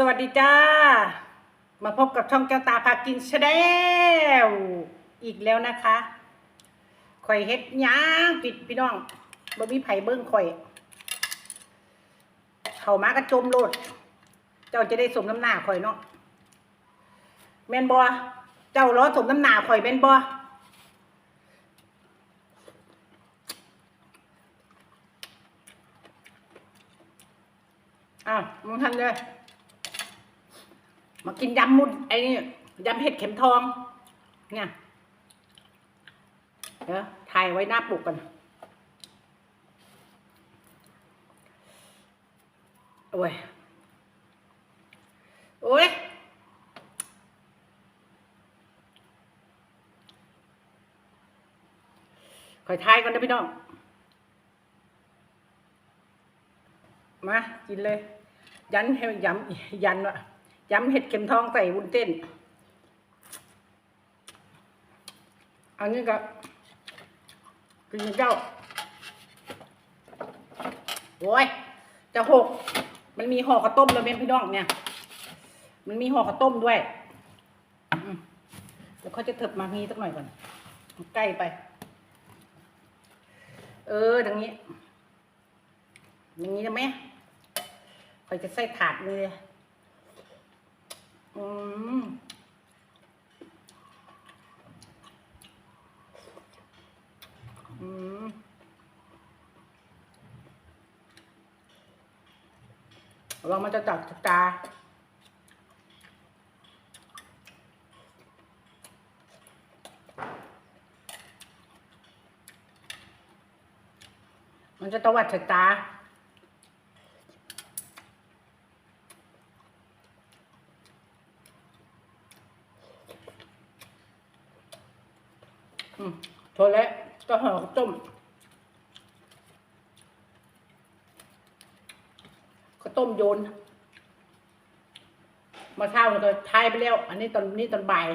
สวัสดีจ้า มาพบกับช่องเจ้าตาพากินชาแนลอีกแล้วนะคะข่อยเฮ็ดย่างปิดพี่น้องบ่มีไผเบิ้งข่อย เข้ามากระจมโลด เจ้าจะได้สมน้ำหน้าข่อยเนาะแม่นบ่เจ้าล้อสมน้ำหน้าข่อยแม่นบ่อ้าวมึงทันเลย มากินยำมุดไอ้นี่ยำเห็ดเข็มทอง เนี่ยเดี๋ยวถ่ายไว้หน้าปลุกกันโอ้ย โอ้ยคอยทายก่อนนะพี่น้อง มา กินเลย ยันให้ยำยันวะ ยำเห็ดเข็มทองใส่วุ้นเต้น อันนี้ก็กินเจ้า โอ้ย จะหก มันมีห่อข้าวต้มแล้วเม็นพี่น้องเนี่ย มันมีห่อข้าวต้มด้วยเดี๋ยวเขาจะเถิบมางี้สักหน่อยก่อน ใกล้ไป เอออย่างนี้ อย่างนี้ได้ไหมคอยจะใส่ถาดเลย อืมอืมเรามันจะจัดตามันจะตวัดสายตา อืมโทษแล้วก็ห่อข้าวต้มข้าวต้มโยน มาเช้าเราก็ทายไปแล้ว อันนี้ตอนนี้ตอนบ่าย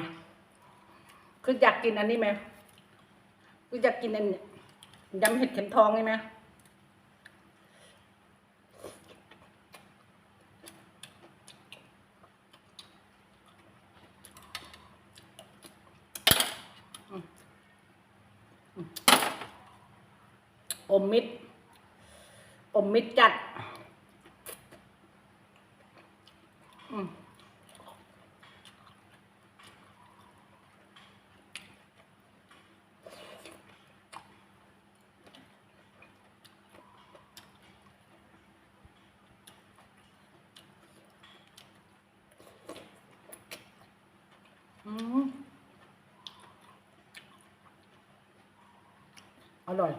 คืออยากกินอันนี้ไหมคืออยากกินอันยำเห็ดเข็มทองใช่ไหมอ มมิดอมมิดจัด อืมอืมอร่อย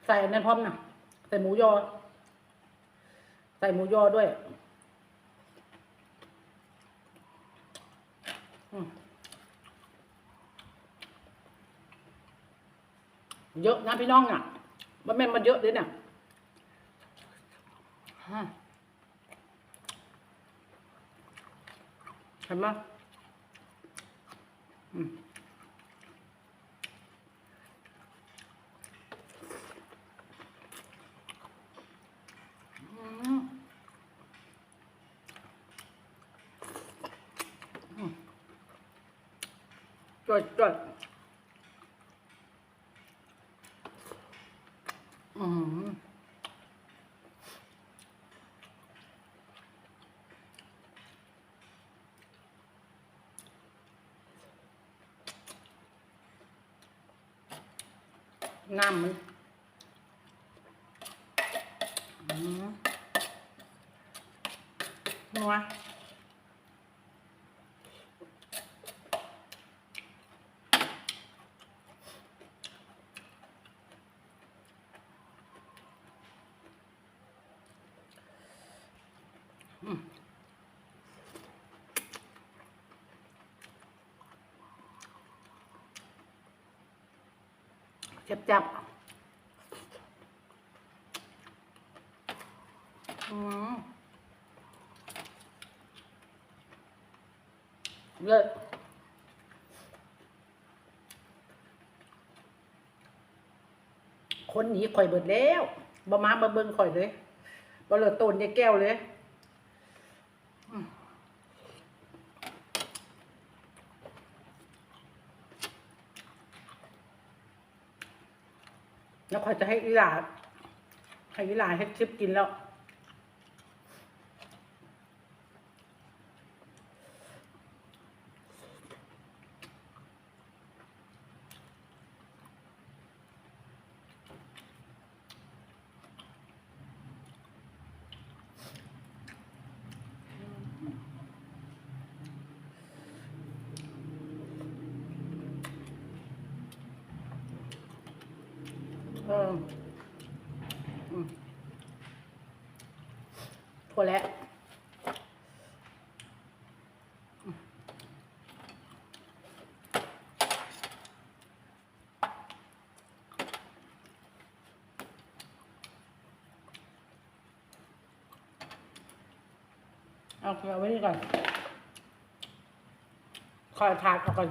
ใส่นนั้นพร้อมนะใส่หมูยอ ใส่หมูยอด้วยเยอะนะพี่น้องอะ มันแม่นมันเยอะเลยเนี่ยฮะเห็นไหมอืม อืมอืม จดจดอืมน้ำมันอืม นัวอืมจับจับอืม เลิศคนหนีข่อยเบิดแล้วบ่มามาเบิ่งข่อยเลยบ่เลือโตนยายแก้วเลยแล้วข่อยจะให้อีหลาให้อีหลาเฮ็ดชิปกินแล้ว ออพอแล้วอืมเอาเอาไว้นี่ก่อนคอยทานเอาก่อน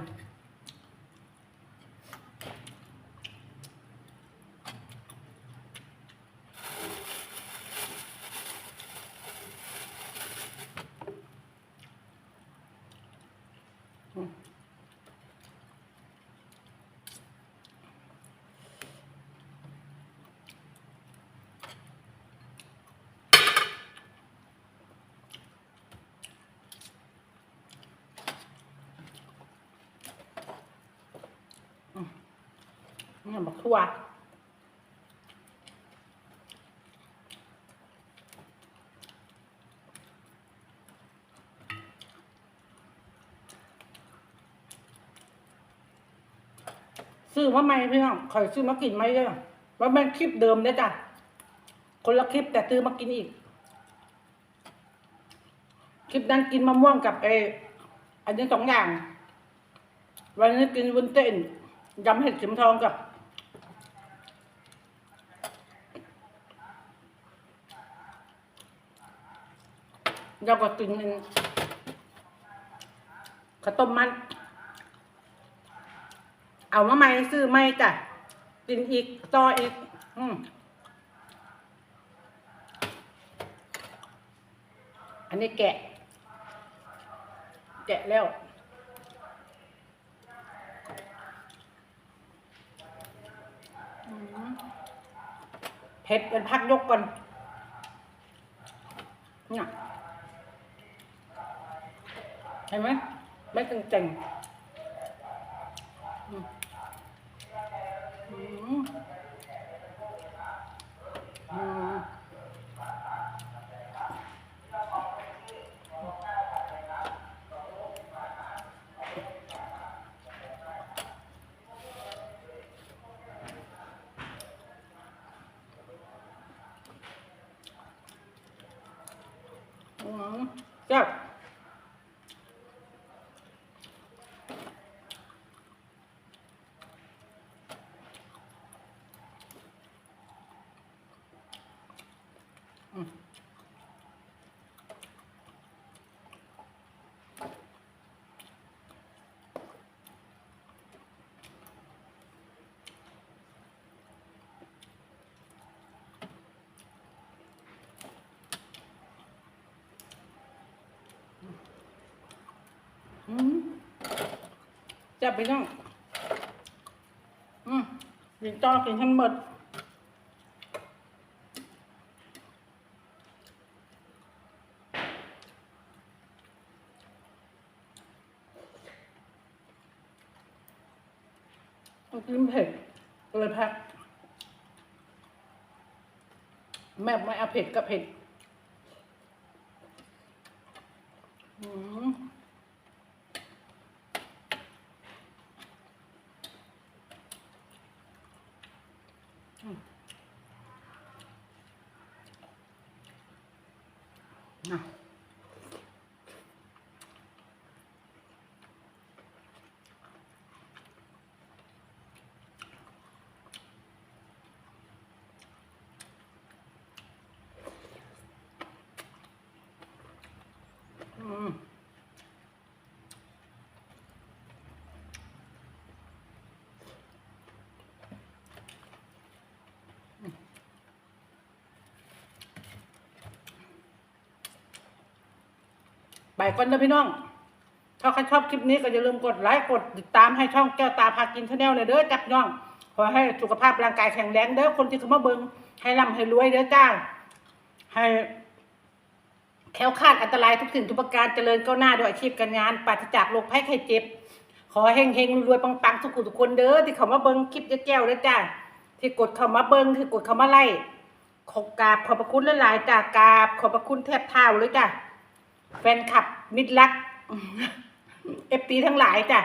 นี่บักทั่วซื้อมาใหม่พี่น้องข่อยซื้อมากินไหมเด้อว่าแม่นคลิปเดิมเด้อจ้ะ คนละคลิปแต่ซื้อมากินอีก คลิปนั้นกินมะม่วงกับเอออันนี้สองอย่าง วันนี้กินวุ้นเต้นยำเห็ดเข็มทองกับ เราก็กินข้าวต้มมันเอามาใหม่ซื้อใหม่จ้ะกินอีกต่ออีก อืมอันนี้แกะ แกะแล้วเผ็ดเป็นพักยกก่อนเนี่ย เห็นไหมไม่ตึงเจ๋งอืมอื จับไปน้อง อืมกินต่อกินให้หมดต้องกินเผ็ดเลยพ็คแม่ไม่เอาเผ็ดกับเผ็ด อืม น่ะ ไปก่อนนะพี่น้อง ถ้าใครชอบคลิปนี้ก็อย่าลืมกดไลค์กดติดตามให้ช่องแก้วตาพากินชาแนลเลยเด้อจับน้อง ขอให้สุขภาพร่างกายแข็งแรงเด้อคนที่เข้ามาเบิงให้ร่ำให้รวยเด้อจ้า ให้แค้วคาดอันตรายทุกสิ่งทุกประการเจริญก้าวหน้าด้วยอาชีพการงานปราศจากโรคภัยไข้เจ็บ ขอเฮงเฮงรวยๆปังๆทุกคนทุกคนเด้อที่เขามาเบิ้งคลิปแก้วเด้อจ้าที่กดเขามาเบิงที่กดเขามาไล่ขอกราบขอบพระคุณหลายๆจ้ากราบขอบพระคุณแทบเท้าเลยจ้า แฟนคลับมิตรรักเอฟปีทั้งหลายจ้ะ